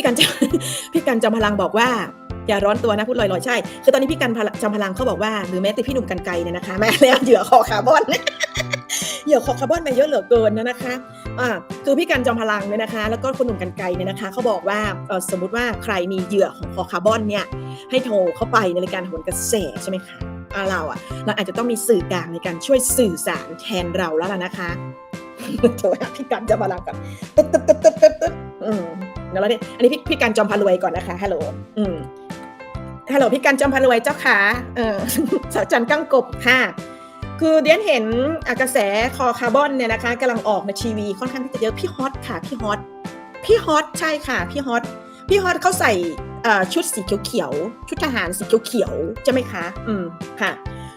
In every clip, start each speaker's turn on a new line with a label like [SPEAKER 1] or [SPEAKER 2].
[SPEAKER 1] พี่กันจพี่กันจอมพลังบอกว่าอย่าร้อนตัวนะพูดลอยๆใช่ คือตอนนี้พี่กันจอมพลังเขาบอกว่าหรือแม้แต่พี่หนุ่มกันไกลเนี่ยนะคะแม่แล้วเหยื่อคอคาร์บอนเหยื่อคอคาร์บอนมาเยอะเหลือเกินนะนะคะอ่าคือพี่กันจอมพลังเนี่ยนะคะ แล้วก็คุณหนุ่มกันไกลเนี่ยนะคะเขาบอกว่าสมมุติว่าใครมีเหยื่อของคอคาร์บอนเนี่ยให้โทรเข้าไปในรายการโหนกระแสใช่ไหมคะเราอะเราอาจจะต้องมีสื่อกลางในการช่วยสื่อสารแทนเราแล้วล่ะนะคะโทรหาพี่กันจอมพลังก่อนตึ๊ดตึ๊ดตึ๊ดตึ๊ดตึ๊ด ตึ๊ดอืมเดี๋ยวเราเนี่ยอันนี้พี่พี่กันจอมพลวยก่อนนะคะฮัลโหลอืมฮัลโหลพี่กันจอมพลวยเจ้าขาเออสาวจันกั้งกบค่ะ คือเดียนเห็นกระแสคอคาร์บอนเนี่ยนะคะกำลังออกในทีวีค่อนข้างที่จะเยอะพี่ฮอตค่ะพี่ฮอตพี่ฮอตใช่ค่ะพี่ฮอตพี่ฮอตเขาใส่ชุดสีเขียวๆชุดทหารสีเขียวๆใช่ไหมคะ อืมค่ะ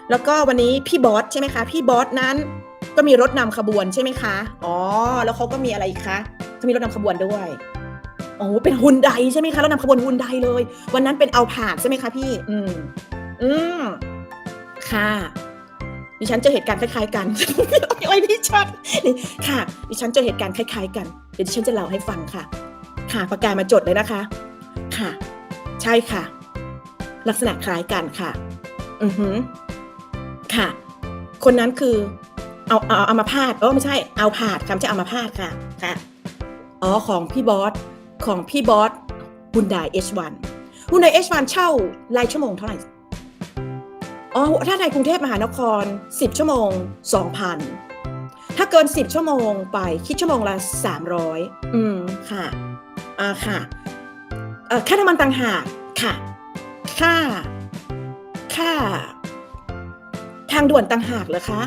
[SPEAKER 1] แล้วก็วันนี้พี่บอสใช่ไหมคะ พี่บอสนั้นก็มีรถนำขบวนใช่ไหมคะ อ๋อ แล้วเขาก็มีอะไรอีกคะเขามีรถนำขบวนด้วย อ๋อเป็นฮุนไดใช่ไหมคะรถนำขบวนฮุนไดเลย วันนั้นเป็นเอาผาดใช่ไหมคะพี่ อืม อืม ค่ะ ดิฉันเจอเหตุการณ์คล้ายๆกันโอ้ยพี่ชัดนี่ค่ะ ดิฉันเจอเหตุการณ์คล้ายๆ กัน เดี๋ยวดิฉันจะเล่าให้ฟังค่ะ ค่ะประกาศมาจดเลยนะคะ ค่ะ ใช่ค่ะ ลักษณะคล้ายกันค่ะ อือหือ ค่ะ คนนั้นคือ เอาเอาเอามาพาดเออไม่ใช่ เอาผาดคำจะเอามาพาดค่ะ ค่ะ อ๋อของพี่บอส ของพี่บอสฮุนได H1 ฮุนได H1 เช่ารายชั่วโมงเท่าไหร่ อ๋อ ถ้าในกรุงเทพมหานคร 10 ชั่วโมง 2,000 ถ้าเกิน 10 ชั่วโมงไปคิดชั่วโมงละ 300 อืม ค่ะ อ่า ค่ะ เอ่อ ค่าน้ำมันต่างหาก ค่ะ ค่า ค่า ทางด่วนต่างหากเหรอคะ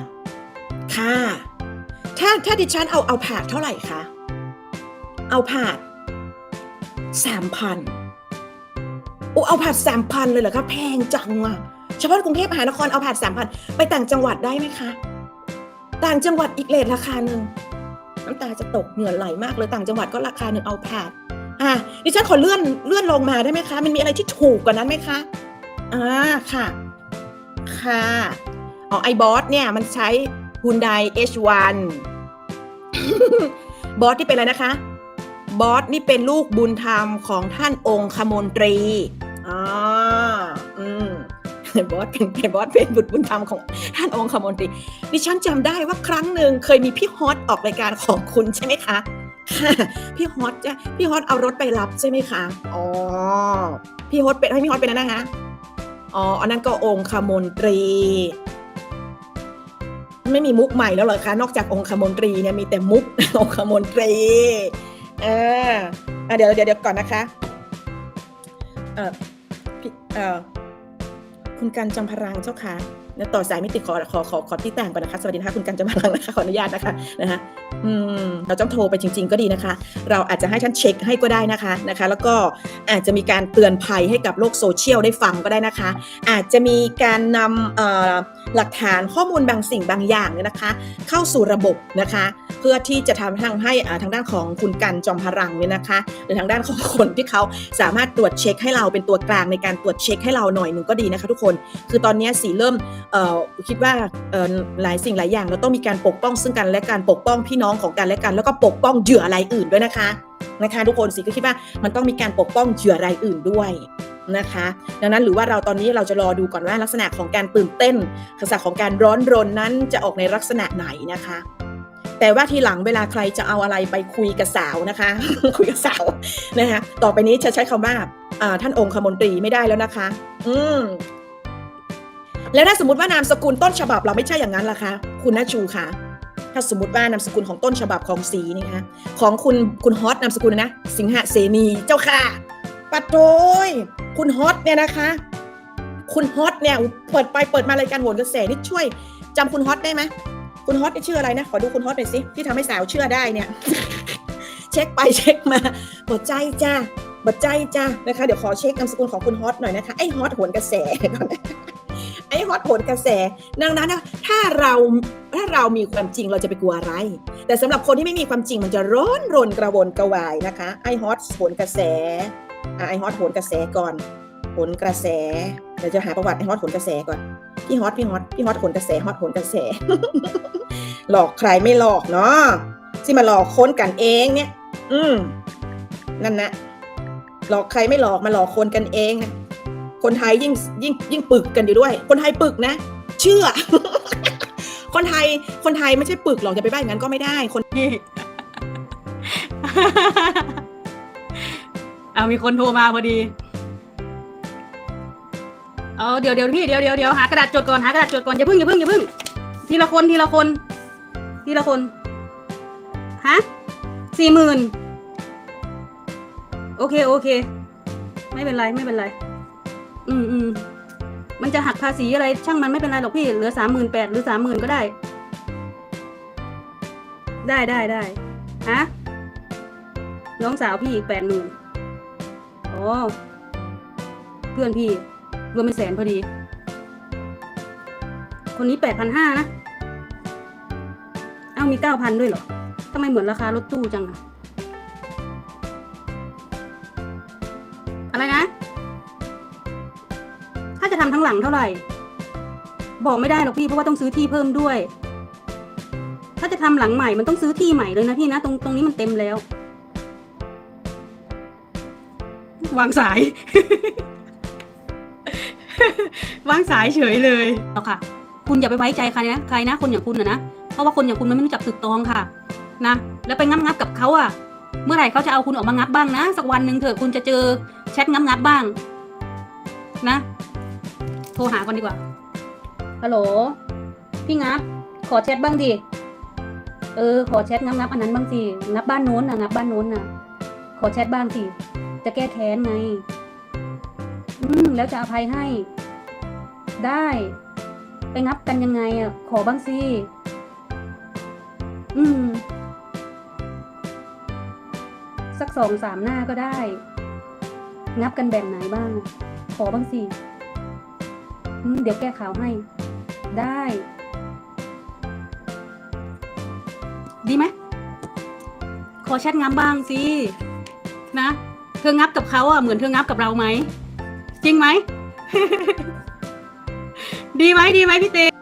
[SPEAKER 1] ค่ะ ถ้าถ้าดิฉันเอาเอาผาดเท่าไหร่คะ เอาผาด สามพันโอ้เอาผาดสามพันเลยเหรอคะแพงจังอะเฉพาะกรุงเทพมหานครเอาผาดสามพันไปต่างจังหวัดได้ไหมคะ ต่างจังหวัดอีกเลทราคาหนึ่งน้ำตาจะตกเหงื่อไหลมากเลยต่างจังหวัดก็ราคาหนึ่งเอาผาดอะดิฉันขอเลื่อนเลื่อนลงมาได้ไหมคะ มันมีอะไรที่ถูกกว่านั้นไหมคะอ่าค่ะ ค่ะอ๋อไอบอสเนี่ยมันใช้ Hyundai H1 บอสที่เป็นอะไรนะคะ บอสนี่เป็นลูกบุญธรรมของท่านองคมนตรีอ่าอืมบอสเป็นเป็นบอสเป็นบุตรบุญธรรมของท่านองคมนตรีดิฉันจำได้ว่าครั้งหนึ่งเคยมีพี่ฮอตออกรายการของคุณใช่ไหมคะพี่ฮอตจะพี่ฮอตเอารถไปรับใช่ไหมคะอ๋อพี่ฮอตเป็นให้พี่ฮอตเป็นนะคะอ๋ออันนั้นก็องคมนตรี ไม่มีมุกใหม่แล้วเหรอคะนอกจากองคมนตรีเนี่ยมีแต่มุกองคมนตรี อออะเดี๋ยวเดี๋ยวเดี๋ยวก่อนนะคะเออพี่เออคุณกันจำพรังเจ้าค่ะแล้วต่อสายไม่ติดขอขอขอขอที่แต่งก่อนนะคะสวัสดีนะคะคุณกันจำพรังนะคะขออนุญาตนะคะนะคะอืมเราต้องโทรไปจริง ๆ ก็ดีนะคะ เราอาจจะให้ท่านเช็คให้ก็ได้นะคะนะคะ แล้วก็อาจจะมีการเตือนภัยให้กับโลกโซเชียลได้ฟังก็ได้นะคะ อาจจะมีการนำเอ่อหลักฐานข้อมูลบางสิ่งบางอย่างเนี่ยนะคะ เข้าสู่ระบบนะคะ พื่อที่จะทำทางให้ทางด้านของคุณกันจอมพลังเนี่ยนะคะหรือทางด้านของคนที่เขาสามารถตรวจเช็คให้เราเป็นตัวกลางในการตรวจเช็คให้เราหน่อยหนึ่งก็ดีนะคะทุกคน คือตอนนี้สีเริ่มคิดว่าหลายสิ่งหลายอย่างเราต้องมีการปกป้องซึ่งกันและการปกป้องพี่น้องของกันและกัน แล้วก็ปกป้องเหยื่อรายอื่นด้วยนะคะนะคะ ทุกคนสีก็คิดว่ามันต้องมีการปกป้องเหยื่อรายอื่นด้วยนะคะ ดังนั้นหรือว่าเราตอนนี้เราจะรอดูก่อนว่าลักษณะของการตื่นเต้นลักษณะของการร้อนรนนั้นจะออกในลักษณะไหนนะคะ แต่ว่าทีหลังเวลาใครจะเอาอะไรไปคุยกับสาวนะคะ คุยกับสาวนะคะต่อไปนี้จะใช้คำว่าอ่าท่านองค์มนตรีไม่ได้แล้วนะคะ อืมแล้วถ้าสมมติว่านามสกุลต้นฉบับเราไม่ใช่อย่างนั้นล่ะคะคุณนาชูค่ะ ถ้าสมมติว่านามสกุลของต้นฉบับของสีนี่นะคะของคุณคุณฮอตนามสกุลนะ สิงหเสนีเจ้าค่ะปัดโดยคุณฮอตเนี่ยนะคะ คุณฮอตเนี่ยเปิดไปเปิดมารายการโหนกระแสนี่ช่วยจำคุณฮอตได้ไหม คุณฮอตนี่ชื่ออะไรนะ ขอดูคุณฮอตหน่อยสิที่ทำให้สาวเชื่อได้เนี่ย เช็คไปเช็คมาบดใจจ้าบดใจจ้านะคะ เดี๋ยวขอเช็คนามสกุลของคุณฮอตหน่อยนะคะ ไอ้ฮอตโหนกระแสก่อนไอ้ฮอตโหนกระแส ดังนั้นนะถ้าเราถ้าเรามีความจริงเราจะไปกลัวอะไร แต่สำหรับคนที่ไม่มีความจริงมันจะร้อนรนกระวนกระวายนะคะ ไอ้ฮอตโหนกระแสไอ้ฮอตโหนกระแสก่อนโหนกระแสเดี๋ยวจะหาประวัติไอ้ฮอตโหนกระแสก่อน พี่ฮอตพี่ฮอตพี่ฮอตโหนกระแสฮอตโหนกระแส หลอกใครไม่หลอกเนาะที่มาหลอกคนกันเองเนี่ย อืมนั่นนะหลอกใครไม่หลอกมาหลอกคนกันเองนะคนไทยยิ่งยิ่งยิ่งปึกกันอยู่ด้วย คนไทยปึกนะ เชื่อ คนไทยคนไทยไม่ใช่ปึกหรอกจะไปบ้าอย่างนั้นก็ไม่ได้คน
[SPEAKER 2] พี่เอามีคนโทรมาพอดี เอาเดี๋ยวเดี๋ยวพี่เดี๋ยวเดี๋ยวเดี๋ยวหากระดาษจดก่อนหากระดาษจดก่อนอย่าเพิ่งอย่าเพิ่งอย่าเพิ่งทีละคนทีละคน ทีละคนฮะสี่หมื่นโอเคโอเค ไม่เป็นไรไม่เป็นไร อืมอืมมันจะหักภาษีอะไรช่างมันไม่เป็นไรหรอกพี่เหลือสามหมื่นแปดหรือสามหมื่นก็ได้ ได้ได้ได้ฮะน้องสาวพี่อีกแปดหมื่นอ๋อเพื่อนพี่ รวมเป็นแสนพอดี คนนี้แปดพันห้านะ เอ้ามีเก้าพันด้วยเหรอทำไมเหมือนราคารถตู้จังอะอะไรนะ ถ้าจะทำทั้งหลังเท่าไหร่ บอกไม่ได้หรอกพี่เพราะว่าต้องซื้อที่เพิ่มด้วย ถ้าจะทำหลังใหม่มันต้องซื้อที่ใหม่เลยนะพี่นะ ตรงตรงนี้มันเต็มแล้ว วางสาย วางสายเฉยเลยเอาค่ะ คุณอย่าไปไว้ใจใครนะใครนะคนอย่างคุณนะนะเพราะว่าคนอย่างคุณมันไม่รู้จักตึกตองค่ะ นะ แล้วไปงับงับกับเขาอะเมื่อไหร่เขาจะเอาคุณออกมางับบ้างนะ สักวันหนึ่งเถอะคุณจะเจอแชทงับงับบ้าง นะ โทรหาก่อนดีกว่าฮัลโหลพี่งับ ขอแชทบ้างดิเออขอแชทงับงับอันนั้นบ้างสิงับบ้านโน้นนะงับบ้านโน้นนะขอแชทบ้างสิจะแก้แค้นไง อืม แล้วจะอภัยให้ ได้ ไปงับกันยังไงอะ ขอบ้างสิ อืม สักสองสามหน้าก็ได้ งับกันแบบไหนบ้าง ขอบ้างสิ อืม เดี๋ยวแก้ข่าวให้ ได้ ดีไหม ขอแชทงับบ้างสิ นะ เธองับกับเขาอะ เหมือนเธองับกับเราไหม จริงไหม ดีไหมดีไหมพี่เต